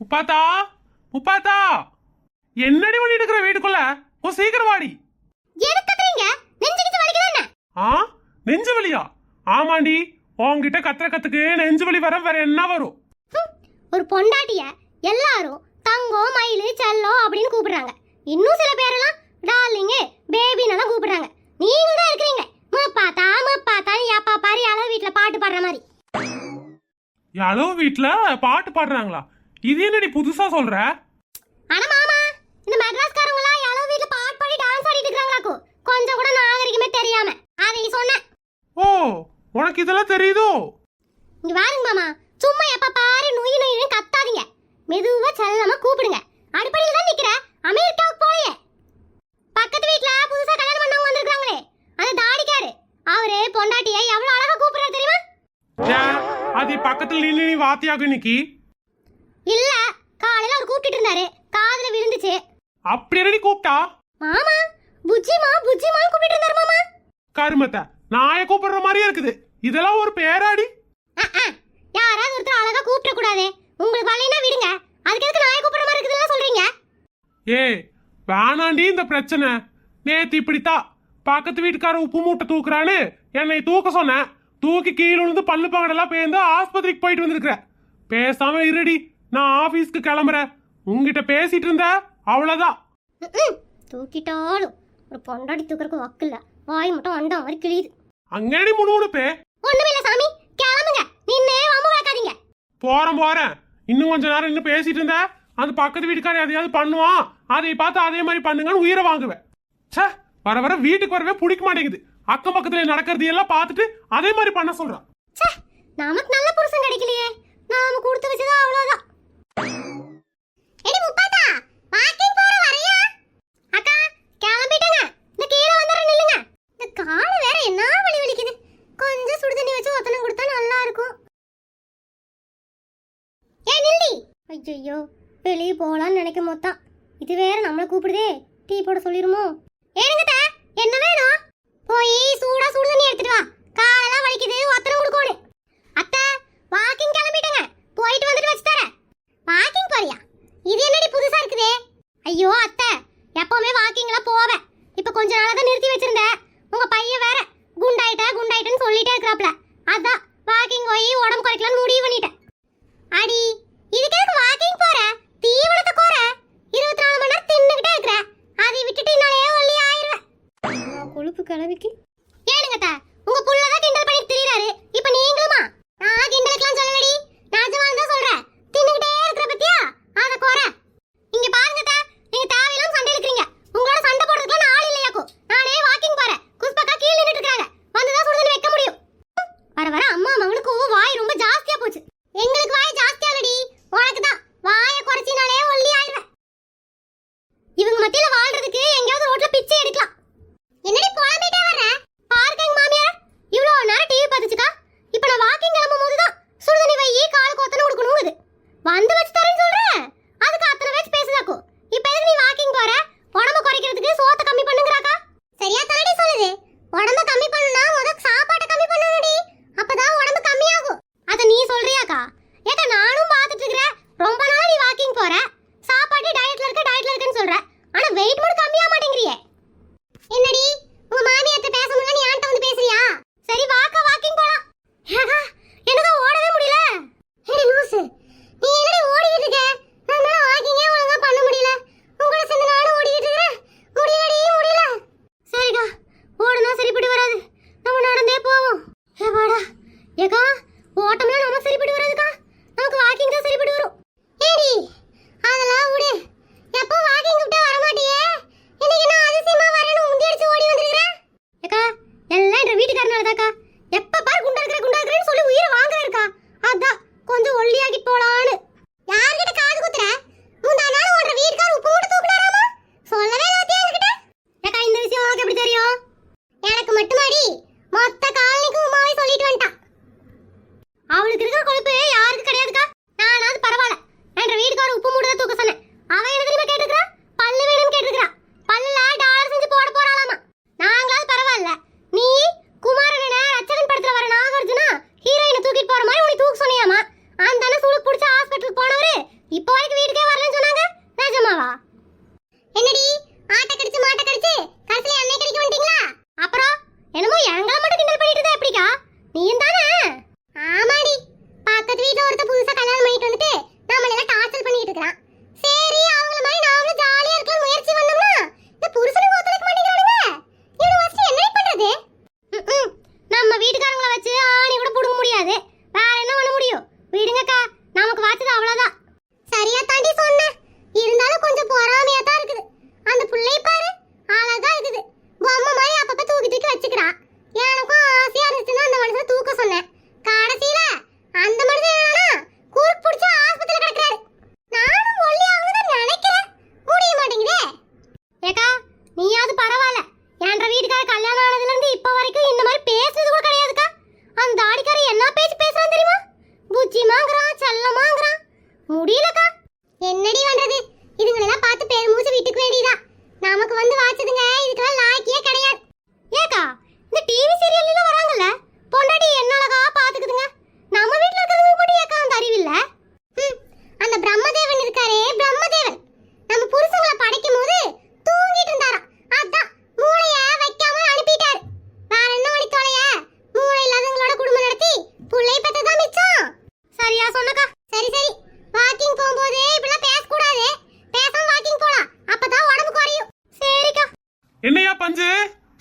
முப்பாத்தா? முப்பாத்தா? என்னடி பண்ணிட்டு இருக்கிற வீட்டுக்குள்ள? ஓ சீக்கிரம் வாடி. எதுக்கு கத்துறீங்க? நெஞ்சு கிச்சு வலிக்குதா என்ன? ஆ? நெஞ்சு வலியா? ஆமாண்டி உன்கிட்ட கத்துற கத்துக்கு நெஞ்சு வலி வர வேற என்ன வரும்? ஒரு பொண்டாட்டிய எல்லாரும் தங்கம் மயிலு செல்லம் அப்படின்னு கூப்பிடுறாங்க. இன்னும் சில பேரெல்லாம் டார்லிங்கு பேபின்னு எல்லாம் கூப்பிடுறாங்க. நீங்க தான் இருக்கிறீங்க. முப்பாத்தா முப்பாத்தா எப்பா பாரு யாராவது வீட்டுல பாட்டு பாடுற மாதிரி. யாரோ வீட்ல பாட்டு பாடுறாங்களா? இது என்னடி புதுசா சொல்ற? ஆனா மாமா இந்த மெட்ராஸ்காரங்க எல்லாம் யாரோ வீட்டுல பாட்டு பாடி டான்ஸ் ஆடிட்டு இருக்காங்களாக்கோ கொஞ்சம் கூட நாகரிகமே தெரியாம. அதை சொன்னேன் ஓ உனக்கு இதெல்லாம் தெரியுதோ? இங்க வாருங்க மாமா. சும்மா எப்ப பாரு நுய் நுயின்னு கத்தாதீங்க. மெதுவா செல்லமா கூப்பிடுங்க. அடுப்படியில தான் நிக்கிற. அமெரிக்காவுக்கு போயே பக்கத்து வீட்ல புதுசா கல்யாணம் பண்ணவங்க வந்திருக்காங்களே அந்த தாடிக்காரு. அவரு பொண்டாட்டிய எவ்வளவு அழகா கூப்பிடுறாரு தெரியுமா? அது பக்கத்துல நின்னு நீ வாத்தியாக இன்னைக்கு இல்ல காலையில அவர் கூப்பிட்டு இருந்தாரு காதுல விழுந்துச்சு அப்படி என்னடி கூப்பிட்டா? மாமா புஜ்ஜிமா புஜ்ஜிமான்னு கூப்பிட்டு இருந்தாரு மாமா. கருமத்தை நாய கூப்பிடுற மாதிரியே இருக்குது. இதெல்லாம் ஒரு பேராடி. யாராவது ஒருத்தர் அழகா கூப்பிட கூடாது. உங்களுக்கு வழினா விடுங்க. அதுக்கு எதுக்கு நாயை கூப்பிடுற மாதிரி இருக்குதுன்னு சொல்றீங்க? ஏ வேணாண்டி இந்த பிரச்சனை. நேத்து இப்படித்தான் பக்கத்து வீட்டுக்கார உப்பு மூட்டை தூக்குறான்னு என்னை தூக்க சொன்னேன் தூக்கி கீழே விழுந்து பல்லு பங்கடெல்லாம் பேர்ந்து ஆஸ்பத்திரிக்கு போயிட்டு வந்திருக்கிற. பேசாம இருடி நான் ஆபீஸ்க்கு கிளம்புறேன். உங்ககிட்ட பேசிட்டு இருந்த அவ்வளவுதான். ம்ம். தூக்கிட்டாலும் ஒரு பொண்டாடி தூக்குறக்கு வக்கில்ல வாய் மட்டும் அண்டா மாதிரி கிழியுது. அங்கடி முணுமுணுப்பே ஒண்ணுமில்ல சாமி. கிளம்புங்க. நின்னே வம்பு வைக்காதீங்க போறேன் போறேன். இன்னும் கொஞ்ச நேரம் இன்னும் பேசிட்டு இருந்த அந்த பக்கத்து வீட்டுக்காரர் எதையாவது பண்ணுவான். அதை பார்த்து அதே மாதிரி பண்ணுங்கன்னு உயிரை வாங்குவேன். ச்சே வர வர வீட்டுக்கு வரவே பிடிக்க மாட்டேங்குது. அக்கம் பக்கத்துல நடக்கிறது எல்லாம் பார்த்துட்டு அதே மாதிரி பண்ண சொல்றான் ச்சே நமக்கு நல்ல புருஷன் கிடைக்கலையே நாம கொடுத்து வச்சது அவ்வளவுதான் எடி முப்பாத்தா வாக்கிங் போற வரையா அக்கா கிளம்பிட்டங்க இந்த கீழே வந்துற நில்லுங்க இந்த கால வேற என்ன வலி வலிக்குது கொஞ்சம் சுடு தண்ணி வச்சு ஒத்தனம் கொடுத்தா நல்லா இருக்கும் ஏ ஐயையோ ஐயோ வெளியே போகலான்னு நினைக்க மொத்தம் இது வேற நம்மளை கூப்பிடுதே. டீ போட சொல்லிருமோ? ஏனுங்கட்ட என்ன வேணும்? போய் சூடா சூடு தண்ணி எடுத்துட்டு வா. காலெல்லாம் வலிக்குது ஒத்தனை கொடுக்கணும் அத்தை வாக்கிங் கிளம்பிட்டங்க. போயிட்டு வந்துட்டு வச்சு தரேன். வாக்கிங் போறியா? இது என்னடி புதுசா இருக்குதே? ஐயோ அத்தை எப்பவுமே வாக்கிங்லாம் போவேன். இப்போ கொஞ்ச நாளாக தான் நிறுத்தி கிழவிக்கு 体 ஓட்டம்லாம் நம்ம சரிப்பட்டு வராதுக்கா. நமக்கு வாக்கிங் தான் சரிப்பட்டு வரும். ஏடி அதெல்லாம் விடு. எப்போ வாக்கிங் விட்டு வர மாட்டியே இன்னைக்கு நான் அதிசயமா வரேன்னு முந்தி அடிச்சு ஓடி வந்திருக்கிறேன். அக்கா எல்லாம் என்ற வீட்டுக்காரனால தாக்கா எப்ப பாரு குண்டா இருக்கிற குண்டா இருக்கிறேன்னு சொல்லி உயிரை வாங்குறாருக்கா. அதான் கொஞ்சம் ஒல்லியாக்கி போலான்னு.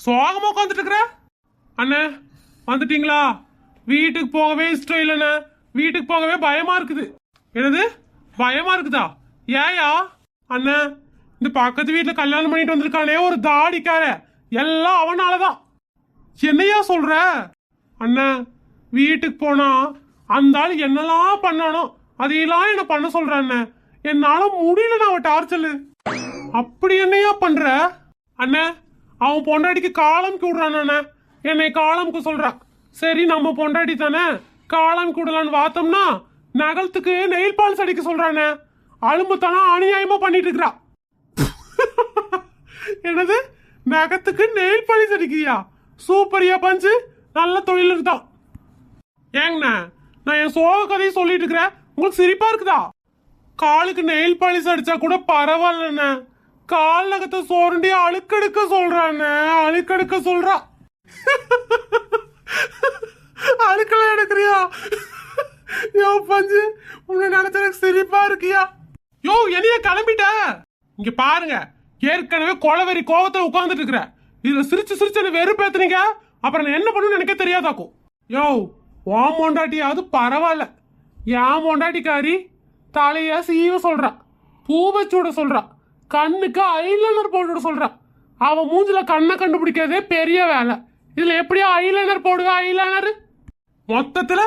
சோகமா உட்காந்துட்டு இருக்கிற அண்ணே வந்துட்டீங்களா? வீட்டுக்கு போகவே இஷ்டம் இல்லைண்ணே. வீட்டுக்கு போகவே பயமா இருக்குது. என்னது? பயமா இருக்குதா? ஏயா? அண்ணே இந்த பக்கத்து வீட்டுல கல்யாணம் பண்ணிட்டு வந்திருக்கானே ஒரு தாடிக்கார. எல்லாம் அவனாலதான். என்னையா சொல்ற? அண்ணன் வீட்டுக்கு போனா அந்த ஆள் என்னெல்லாம் பண்ணானோ அதையெல்லாம் என்ன பண்ண சொல்ற அண்ணன் என்னால முடியல அவன் டார்ச்சல் அப்படி என்னையா பண்ற? அண்ணே அவன் பொண்டாட்டிக்கு காலம் கூடுறான் என்னை காலம்க்கு சொல்றான் சரி நம்ம பொண்டாட்டி தானே? காலம் கூடலான்னு பார்த்தோம்னா நகலத்துக்கு நெயில் பாலிஸ் அடிக்க சொல்றானே. அழும்புத்தனம் அநியாயமா பண்ணிட்டு இருக்கிறா. என்னது? நகத்துக்கு நெயில் பாலிஸ் அடிக்கிறியா? சூப்பரியா பஞ்சு. நல்ல தொழில் தான் ஏங்கண்ணா நான் என் சோக கதையை சொல்லிட்டு இருக்கிறேன். உங்களுக்கு சிரிப்பா இருக்குதா? காலுக்கு நெயில் பாலிஸ் அடிச்சா கூட பரவாயில்லண்ணே. கால் நகத்தை சோரண்டி அழுக்கெடுக்க சொல்றானே. அழுக்கெடுக்க சொல்றா. அழுக்கெல்லாம் எடுக்கிறியா? யோ பஞ்சு உன்னை நினைச்ச எனக்கு சிரிப்பா இருக்கியா? யோ என்னைய கிளம்பிட்ட. இங்க பாருங்க ஏற்கனவே கொலவெறி கோவத்துல உட்கார்ந்துட்டு இருக்கிற. இதுல சிரிச்சு சிரிச்சு என்ன வெறுப்பேத்துனீங்க. அப்புறம் நான் என்ன பண்ணணும்னு எனக்கே தெரியாதாக்கும் யோ ஓ மொண்டாட்டியாவது பரவாயில்ல. ஏன் மொண்டாட்டிக்காரி தலையா சீவ சொல்றா. பூவை சூட சொல்றா. கண்ணுக்கு ஐலைனர் போட்டு சொல்றா. அவன் மூஞ்சில கண்ணை கண்டுபிடிக்கிறதே பெரிய வேலை. இதுல எப்படியா ஐலைனர் போடுவா ஐலைனர் மொத்தத்துல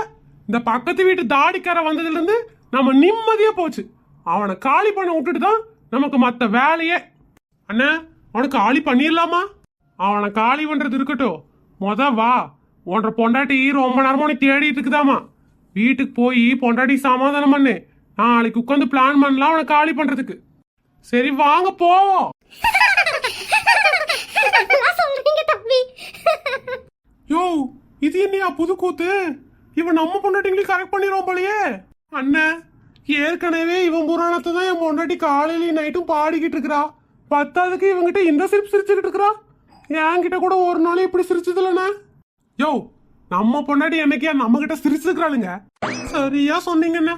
இந்த பக்கத்து வீட்டு தாடிக்காரன் வந்ததுல இருந்து நம்ம நிம்மதியாக போச்சு. அவனை காலி பண்ண விட்டுட்டு தான் நமக்கு மற்ற வேலையே. அண்ணா அவனுக்கு காலி பண்ணிடலாமா? அவனை காலி பண்றது இருக்கட்டும். மொத வா. உன்ற பொண்டாட்டி ரொம்ப நேரமா உன்னை தேடிட்டு இருக்குதாமா? வீட்டுக்கு போய் பொண்டாட்டி சமாதானம் பண்ணு. நாளைக்கு உட்காந்து பிளான் பண்ணலாம் அவனை காலி பண்றதுக்கு. சரி வாங்க போவோம். யோ இது என்னையா புது கூத்து இவன் நம்ம பொண்டாட்டிங்களையும் கரெக்ட் பண்ணிடுவோம் போலயே. அண்ணன் ஏற்கனவே இவன் புராணத்தை தான் என் பொண்டாட்டி காலையிலயும் நைட்டும் பாடிக்கிட்டு இருக்கிறா. பத்தாவதுக்கு இவங்கிட்ட இந்த சிரிப்பு சிரிச்சுக்கிட்டு இருக்கிறா? என்கிட்ட கூட ஒரு நாள் இப்படி சிரிச்சது இல்லைண்ணே யோ நம்ம பொண்டாட்டி என்னைக்கியா நம்ம கிட்ட சிரிச்சுக்கிறாளுங்க சரியா சொன்னீங்கண்ணே.